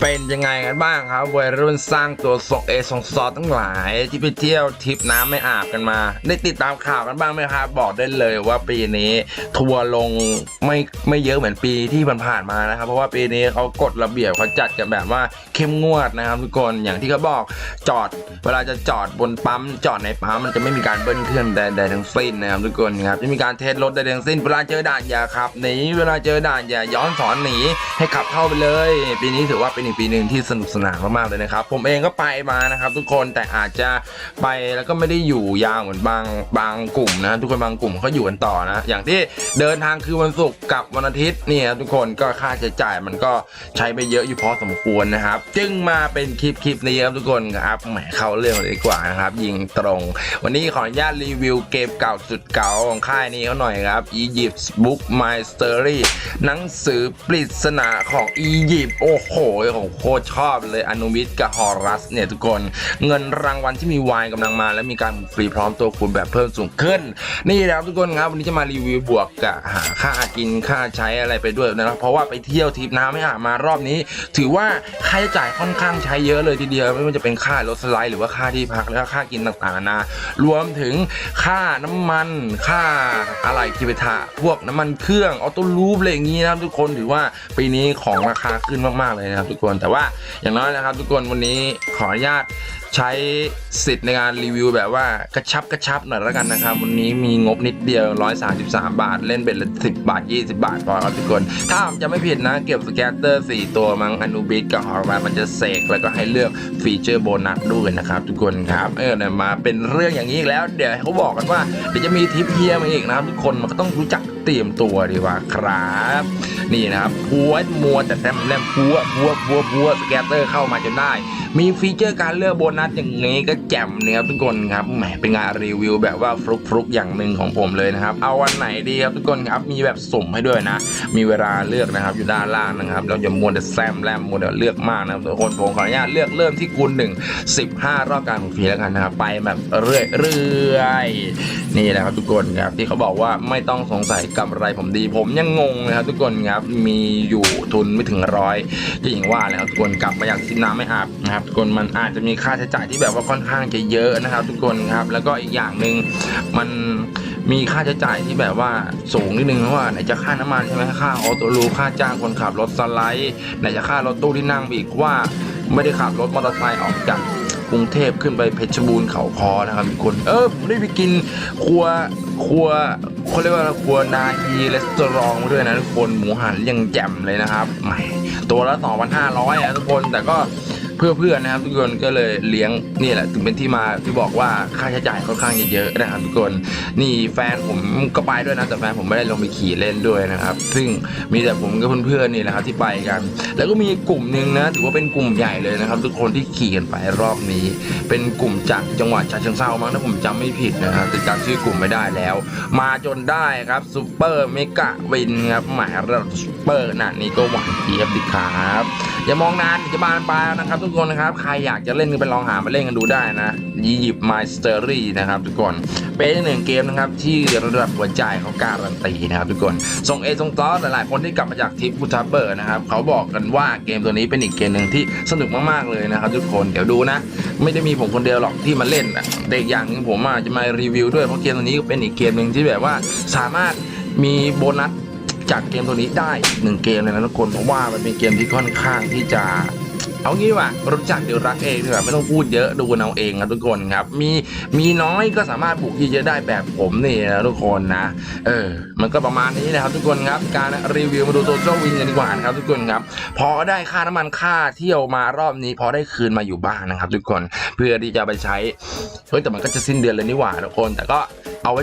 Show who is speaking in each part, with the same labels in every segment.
Speaker 1: เป็นยังไงกันบ้างครับวัยรุ่นสร้างตัวส่งเอส่งซอทั้งหลาย ที่ไปเที่ยวทริปน้ำไม่อาบกันมา ได้ติดตามข่าวกันบ้างไหมครับ บอกได้เลยว่าปีนี้ทัวร์ลงไม่ไม่เยอะเหมือนปีที่ผ่านๆมานะครับ เพราะว่าปีนี้เขากฎระเบียบเขาจัดกันแบบว่าเข้มงวดนะครับทุกคนอย่างที่เขาบอกจอด เวลาจะจอดบนปั๊มจอดในปั๊มมันจะไม่มีการเบิ้ลเครื่องใดๆทั้งสิ้นนะครับทุกคนครับจะมีการเทสรถใดทั้งสิ้น เวลาเจอด่านอย่าขับหนีเวลาเจอด่านอย่าย้อนสอนหนีให้ขับเข้าไปเลย ปีนี้ถือว่าเป็นกปีหนึ่งที่สนุกสนานมากๆเลยนะครับ ผมเองก็ไปมานะครับทุกคนแต่อาจจะไปแล้วก็ไม่ได้อยู่ยาวเหมือนบางบางกลุ่มนะทุกคนบางกลุ่มเขาอยู่กันต่อนะ อย่างที่เดินทางคือวันศุกร์กับวันอาทิตย์เนี่ครับทุกคนก็ค่าใช้จ่ายมันก็ใช้ไปเยอะอยู่พอสมควรนะครับ จึงมาเป็นคลิปคลิปนี้ครับทุกคนครับแหมเข้าเรื่องเลยดีกว่านะครับยิงตรง วันนี้ขออนุญาตรีวิวเกมเก่าสุดเก่าของค่ายนี้เขาหน่อยครับ Egypt Book My Story หนังสือปริศนาของอียิปต์โอ้โหองโคตรชอบเลยอนุมิตกับฮอรัสเนี่ยทุกคนเงินรางวัลที่มีวายกำลังมา และมีการฟรีพร้อมตัวคุณแบบเพิ่มสูงขึ้น นี่นะครับทุกคนครับวันนี้จะมารีวิวบวกกับหาค่ากินค่าใช้อะไรไปด้วยนะครับเพราะว่าไปเที่ยวทริปน้ำไม่อามารอบนี้ ถือว่าค่าใช้จ่ายค่อนข้างใช้เยอะเลยทีเดียวไม่ว่าจะเป็นค่ารถสไลด์หรือว่าค่าที่พักแล้วก็ค่ากินต่างๆนานารวมถึงค่าน้ำมันค่าอะไรกิเบทะพวกน้ำมันเครื่องออโต้ลูปอะไรอย่างนี้นะครับทุกคนถือว่าปีนี้ของราคาขึ้นมากๆเลยนะครับทุกคนแต่ว่าอย่างน้อยนะครับ ทุกคนวันนี้ขออนุญาต ใช้สิทธิ์ในการรีวิวแบบว่ากระชับกระชับหน่อยแล้วกันนะครับ วันนี้มีงบนิดเดียว 133 บาท เล่นเบ็ดละ10 บาท 20 บาท พอครับทุกคน ถ้าจะไม่ผิดนะ เก็บสแกตเตอร์ 4 ตัวมั้งอนุบิดกับฮอร์มามันจะเสกแล้วก็ให้เลือกฟีเจอร์โบนัสด้วยนะครับทุกคนครับ เออเนี่ยมาเป็นเรื่องอย่างนี้อีกแล้ว เดี๋ยวเขาบอกกันว่าเดี๋ยวจะมีทิปเฮียมาอีกนะครับทุกคนมันก็ต้องรู้จักเตรียมตัวดีกว่าครับ นี่นะครับพัวมัวแต่แซมแลมพัวพัวพัวพัวสแกตเตอร์เข้ามาจนได้ มีฟีเจอร์การเลือกโบนัสอย่างนี้ก็แจ่มเนี่ยครับทุกคนครับแหมเป็นงานรีวิวแบบว่าฟลุกฟลุกอย่างหนึ่งของผมเลยนะครับ เอาวันไหนดีครับทุกคนครับมีแบบสุ่มให้ด้วยนะ มีเวลาเลือกนะครับอยู่ด้านล่างนะครับเราอย่ามัวแต่แซมแลมมัวแต่เลือกมากนะครับทุกคนผมขออนุญาตเลือกเริ่มที่คูณหนึ่งสิบห้ารอบการของฟรีแล้วกันนะครับไปแบบเรื่อยเรื่อยๆนี่แหละครับทุกคนครับที่เขาบอกว่าไม่ต้องสงสัยกำไรผมดี ผมยังงงเลยครับทุกคนครับมีอยู่ทุนไม่ถึงร้อยก็อย่างว่าแหละครับทุกคนกลับมาอยากซิมน้ำไม่อาบนะครับทุกคนมันอาจจะมีค่าใช้จ่ายที่แบบว่าค่อนข้างจะเยอะนะครับ ทุกคนครับ แล้วก็อีกอย่างหนึ่งมันมีค่าใช้จ่ายที่แบบว่าสูงนิดนึงเพราะว่าไหนจะค่าน้ำมันใช่ไหมค่าออโต้รูค่าจ้างคนขับรถสไลด์ไหนจะค่ารถตู้ที่นั่งอีกว่าไม่ได้ขับรถมอเตอร์ไซค์ออกจากกรุงเทพขึ้นไปเพชรบูรณ์เขาคอนะครับทุกคนเออผมได้ไปกินครัวครัวเขาเรียกว่าครัวนาฮีรีสตอรองด้วยนะทุกคนหมูหันยังแจ่มเลยนะครับแหม่ตัวละ2,500อะทุกคนแต่ก็ เพื่อเพื่อนนะครับ ทุกคนก็เลยเลี้ยงนี่แหละถึงเป็นที่มาที่บอกว่าค่าใช้จ่ายค่อนข้างเยอะๆนะครับ ทุกคนนี่แฟนผมก็ไปด้วยนะแต่แฟนผมไม่ได้ลงไปขี่เล่นด้วยนะครับ ซึ่งมีแต่ผมกับเพื่อนๆนี่แหละครับที่ไปกัน แล้วก็มีกลุ่มหนึ่งนะถือว่าเป็นกลุ่มใหญ่เลยนะครับ ทุกคนที่ขี่กันไปรอบนี้ เป็นกลุ่มจากจังหวัดฉะเชิงเทรามั้งถ้าผมจำไม่ผิดนะครับแต่จำชื่อกลุ่มไม่ได้แล้ว มาจนได้ครับซูเปอร์เมกะวินครับหมายเระดับซูเปอร์น่ะนี่ก็หวานเจี๊ยบดิครับอย่ามองนานจะบานปลายนะครับ ทุกคนนะครับ ใครอยากจะเล่นก็ไปลองหามาเล่นกันดูได้นะยีหยิบไมสเตอรี่นะครับ ทุกคน เป็นหนึ่งเกมนะครับ ที่ระดับหัวใจเขาการันตีนะครับ ทุกคนส่งเอส่งซอสหลายๆ คนที่กลับมาจากทิปบูทับเบอร์นะครับเขาบอกกันว่าเกมตัวนี้เป็นอีกเกมหนึ่งที่สนุกมากๆเลยนะครับ ทุกคนเดี๋ยวดูนะ ไม่ได้มีผมคนเดียวหรอกที่มาเล่นอะแต่อีกอย่างนึงผมอาจจะมารีวิวด้วยเพราะเกมตัวนี้ก็เป็นอีกเกมหนึ่งที่แบบว่าสามารถมีโบนัส จากเกมตัวนี้ได้อีกหนึ่งเกมเลยนะทุกคนเพราะว่ามันเป็นเกมที่ค่อนข้างที่จะเอางี้ว่ะรู้จักเดี๋ยวรักเองดีกว่าไม่ต้องพูดเยอะดูกันเอาเองนะทุกคนครับ มีมีน้อยก็สามารถบุกเยอะได้แบบผมนี่นะทุกคนนะ เออ มันก็ประมาณนี้นะครับทุกคนครับ การรีวิวมาดูโซเชียลวินกันดีกว่านะครับทุกคนครับ พอได้ค่าน้ำมันค่าเที่ยวมารอบนี้ พอได้คืนมาอยู่บ้างนะครับ ทุกคนเพื่อที่จะไปใช้เฮ้ยแต่มันก็จะสิ้นเดือนเลยนี่หว่าทุกคน แต่ก็เอาไว้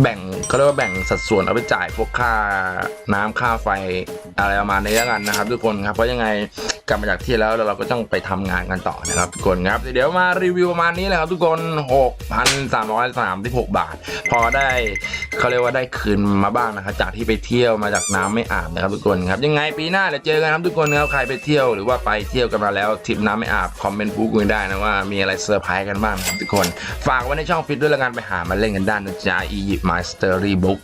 Speaker 1: แบ่งเขาเรียกว่าแบ่งสัดส่วนเอาไปจ่ายพวกค่าน้ำค่าไฟอะไรประมาณนี้แล้วกันนะครับ ทุกคนครับเพราะยังไงกลับมาจากที่แล้วเราก็ต้องไปทำงานกันต่อนะครับทุกคนครับเดี๋ยวมารีวิวประมาณนี้แหละครับทุกคน6,336 บาท พอได้เขาเรียกว่าได้คืนมาบ้างนะครับจากที่ไปเที่ยวมาจากน้ำไม่อาบนะครับทุกคนครับยังไงปีหน้าเดี๋ยวเจอกันครับทุกคนครับใครไปเที่ยวหรือว่าไปเที่ยวกันมาแล้วทริปน้ำไม่อาบคอมเมนต์พูดคุยได้นะว่ามีอะไรเซอร์ไพรส์กันบ้างนะครับทุกคน ฝากไว้ในช่องฟิตด้วยละกันไปหามาเล่นกันได้นะจ๊ะ Egypt my storybook